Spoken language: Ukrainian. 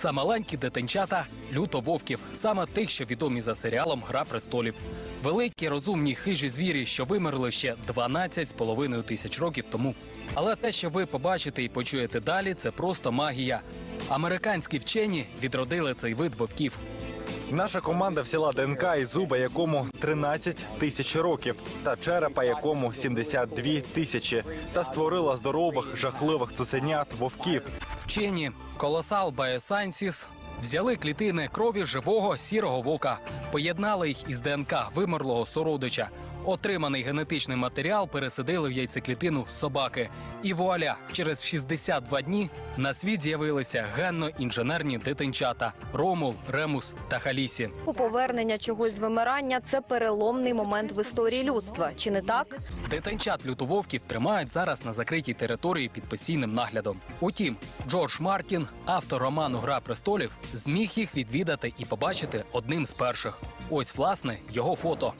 Це маленькі дитинчата лютововків, саме тих, що відомі за серіалом Гра престолів. Великі розумні хижі звірі, що вимерли ще 12 з половиною тисяч років тому. Але те, що ви побачите і почуєте далі, це просто магія. Американські вчені відродили цей вид вовків. Наша команда взяла ДНК із зуба, якому 13 тисяч років, та черепа, якому 72 тисячі, та створила здорових, жахливих цуценят вовків. Вчені Colossal Biosciences взяли клітини крові живого сірого вовка, поєднали їх із ДНК вимерлого сородича. Отриманий генетичний матеріал пересадили в яйцеклітину собаки. І вуаля, через 62 дні на світ з'явилися генно-інженерні дитинчата Ромул, Ремус та Халісі. У повернення чогось з вимирання це переломний момент в історії людства. Чи не так? Дитинчат лютововків тримають зараз на закритій території під постійним наглядом. Утім, Джордж Мартін, автор роману Гра престолів, зміг їх відвідати і побачити одним з перших. Ось власне його фото.